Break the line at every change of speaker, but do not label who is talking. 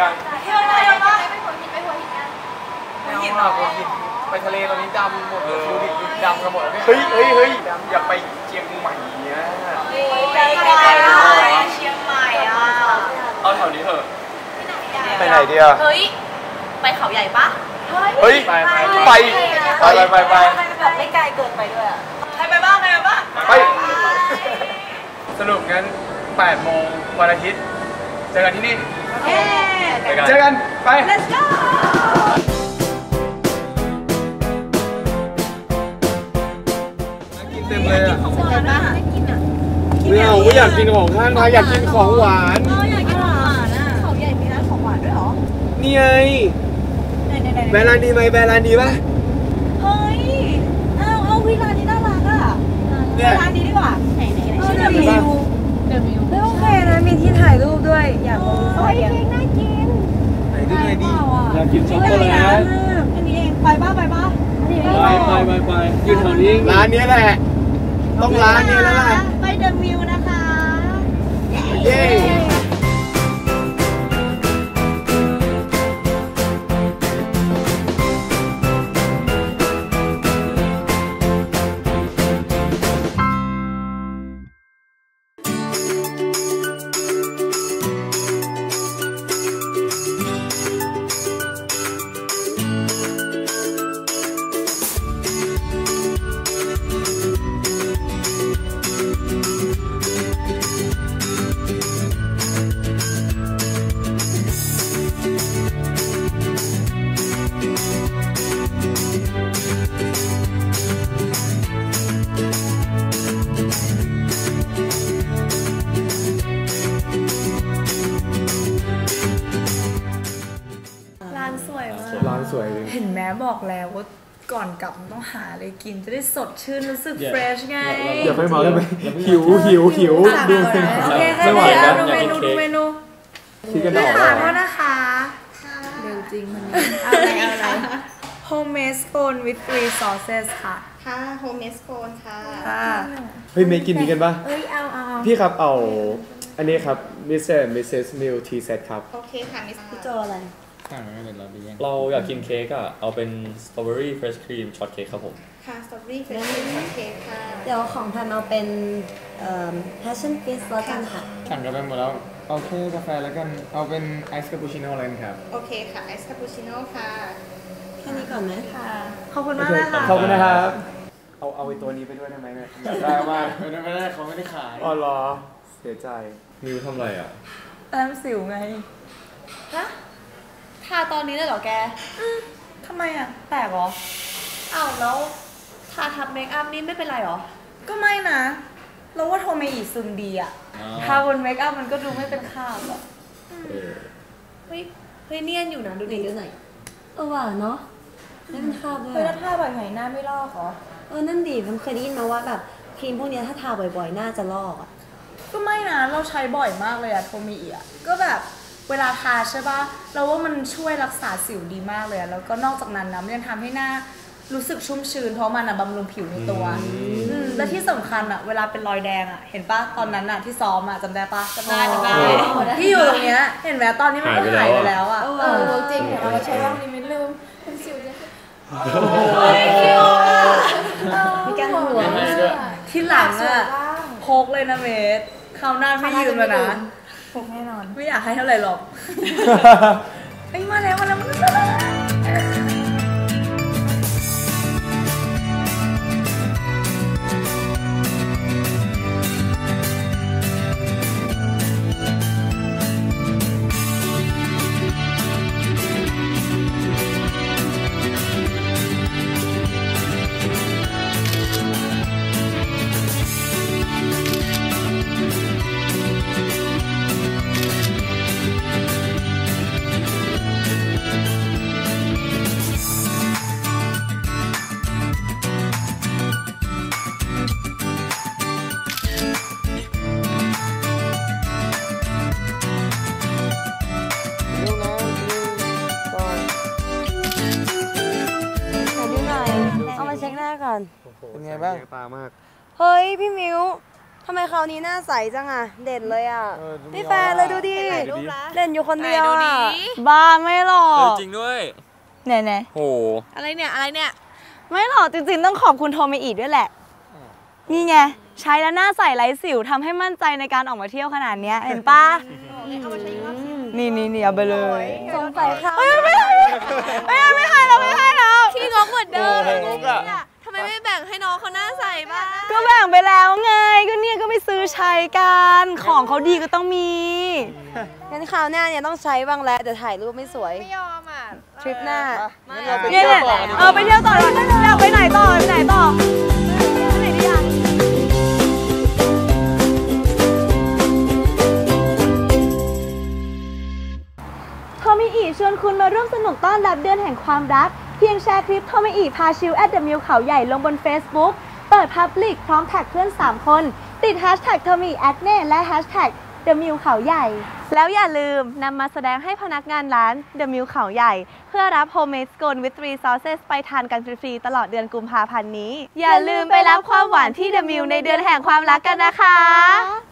กัน
เที่ยวอะไรอะปะ
ไปหัวหินไปหัวหินกัน
ไม่เอาหรอกผมกินไปทะเลตอนนี้ดำหมดเลยดูดิดำกันหมดแล้วเนี่ยเฮ้ยเฮ้ยเฮ้ยดำอยากไปเชียงใหม่เนี่ย
ไปไกลเลยเชียงใหม่อะ
เอาแถวนี้เถอะ
ไป
ไป
ไห
ไห
น
นดีอะ
เฮ้ยไปเขาใหญ่ปะ
เฮ้ยไปไปไปไปไปไป
แบบไม่ไกลเกินไปด้วยอะใครไปบ้างใครไปบ้าง
ไปสรุปงั้น8โมงวันอาทิตย์เจอกันที่นี่
เย้
เจอกัน ไป
let's go
กินเต็มเลยอะ
ของหวานนะกินอะ
ไม่เอาไม่อยากกินของข้างทางอยากกินของหวาน
อ๋ออยากกินของหวานอะ
เขาใหญ่มีร้านของหวานด้วยเหรอ
นี่ไง
ไหนไหนไหน
แบรนด์ร้านดีไหมแบรนด์ร้านดีป่ะ
เฮ้ยอ้าวเอาวิร้านนี้น่ารักอะ
เนี่ย
ร้านนี้ดีกว่า
ไหนไหนไหน
ชื่อเดอะมิว
เดอะมิว
ไม่โอเคนะ มีที่ถ่ายรูปด้วย อยากลง
เฮ้ยเค้กน่ากิน
ไหนดูหน่อยดิ
อยากกินช็อกโกแลต
อันนี้เองไปบ้าไปบ้า
ไปไปไปไปอยู่แถวนี้
ร้านนี้แหละ ต้องร้านนี้แล้วล่ะ
ไปเดอะมิวนะคะ
เย้
สวย
เลย
เห็นแม้บอกแล้วว่าก่อนกลับมันต้องหาอะไรกินจะได้สดชื่นรู้สึก
อย่า
เฟรชไง
อย่าไปเมาได้ไหมหิวหิวหิว
สั่ง
ดู
ก่อนนะโอเคค่ะ
ไม่ไหว
เดี๋ยว
นะ
ดู
อยาก
เม
กิน
นู
เค้
ดู
ก
เมนู
คิดกันอ
ไม่
อก
ถาม
แล้ว
โทษนะคะเร็วจริงมันนี้เอาอะไรเอาอะไร homemade scone with three sauces ค่ะ
ค่ะโฮมเมสโคนค่ะ
ค่ะ
เฮ้ยเมย์กินนี้กันปะ
เอ้ยเอาเอาเอา
พี่ครับเอาอันนี้ครับ Mr. and Mrs. Meal Tea Set ครับ
โอเคค่ะมิส
พี่โจอะไร
สั่งไม่เป็นเราดียัง
เราอยากกินเค้กอะ เอาเป็นสตรอเบอรี่เฟรชครีมช็อตเค้กครับผม
ค่ะสตรอเบอรี่เฟรชช็อตเค้กค่ะ
เดี๋ยวของแพมเอาเป็นเอ่อ passion fruit แล้วกันค่ะ
สั่งกันไปหมดแล้วเอาแค่กาแฟแล้วกันเอาเป็นไอซ์คาปูชิโน่อะไรกันครับ
โอเคค่ะไอซ์คาปูชิโน่ค่ะ
แค่นี้ก่อนไหม
ค่ะ ขอบคุณมากนะคะ
ขอบคุณนะครับ เอาเอาไอ้ตัวนี้ไปด้วยได้ไหมเนี่ย
ได้มากไม่ได้ไม่ได้เขาไม่ได้ขาย
อ๋อเหรอเสียใจ
มิวทำอะไรอะ
แต้มสิวไง
ฮะ ทาตอนนี้เลยเหรอแก
ทำไมอะแตกเหรอ
อ้าวแล้วทาทับเมคอัพนี่ไม่เป็นไรเหรอ
ก็ไม่นะ เราว่าโทเมอีซึมดีอะ
อ๋อ
ทาบนเมคอัพมันก็ดูไม่เป็นคราบอะ
เออ
เฮ้ย เฮ้ยเนียนอยู่นะดูดิ
ดูหน่อยเออว่าเนาะไม่เป็นคราบด้วย
เฮ้ย
อะ
แล้วทาบ่อยไหนหน้าไม่ลอกเหรอ
เออนั่นดิผมเคยได้ยินมาว่าแบบครีมพวกเนี้ยถ้าทาบ่อยๆหน้าจะลอกอะ
ก็ไม่นะ เราใช้บ่อยมากเลยอะโทมิอะก็แบบ เวลาทาใช่ปะเราว่ามันช่วยรักษาสิวดีมากเลยอะแล้วก็นอกจากนั้นนะมันยังทำให้หน้ารู้สึกชุ่มชื้นเพราะมันอะบำรุงผิวในตัวอืมและที่สำคัญอะเวลาเป็นรอยแดงอะเห็นปะตอนนั้นอะที่ซ้อมอะจำได้ปะจำได้จำได้
อ๋อ
ที่อยู่ตรงเนี้ยเห็นไหมตอนนี้มันก็หายไปแล้วอะ
เออ
เออจริงเดี๋ยวเราใช้รอบนี้ไม่ลืมเป็นสิวจะ
มีการหัว
ให้ด้วย
ที่หลังอะพกเลยนะเมสคราวหน้าไม่ยืมแล้วนะ
พกแน่นอน
ไม่อยากให้เท่าไหร่หรอกไอ้ยมาแล้วมาแล้วมาแล้ว
อดูหน่อยเอามาเช็คหน้าก่อน
เป็นไงบ้าง
ตามาก
เฮ้ยพี่มิวทำไมคราวนี้หน้าใสจังอะเด่นเลยอะ
เออดูมี
พี่แฟนเลยดูดิ
ดูดิ
เด่นอยู่คนเดียวอะ
บ้าไม่หรอ
เออกจริงด้วย
แน่แน่
โห
อะไรเนี่ย อะไรเนี่ย
ไม่หรอกจริงๆ ต้องขอบคุณโทเมอีด้วยแหละ นี่ไง ใช้แล้วหน้าใสไร้สิวทำให้มั่นใจในการออกมาเที่ยวขนาดเนี้ยเห็นปะนี่นี่นี่เอาไปเลย
สงสัยค่ะ
ไม่
แบ่ง
ไปแล้วไงก็เนี่ยก็ไปซื้อใช้กันของเขาดีก็ต้องมี
งั้นคราวหน้าเนี่ยต้องใช้บ้างแล้วแต่ถ่ายรูปไม่สวย
ไม่ยอมอะ
ทริปหน้า
งั้นเราไป
เนี่
เที่
ย
ยว
เนี่ย
ต่อกันดีก
เอ
ว่า
อไปเที่ยวต่อเลยอยากไปไหนต่อไปไหนต่อไปไหนดีอะโทมิอีชวนคุณมาร่วมสนุกต้อนรับเดือนแห่งความรัก เพียงแชร์คลิปโทมิอีพาชิลแอดเดอะมิวเขาใหญ่ลงบน Facebook เปิด Public พร้อมแท็กเพื่อน 3 คน ติด Hashtag เทมิแอดเน่และ Hashtag The m i l เขาใหญ่ แล้วอย่าลืมนำมาแสดงให้พนักงานร้าน The m i l เขาใหญ่ เพื่อรับ Homemade Scone with three sauces ไปทานกันฟรีๆตลอดเดือนกุมภาพันธ์นี้ อย่าลืมไปรับความหวานที่ The m i l ในเดือนแห่งความรักกันนะคะ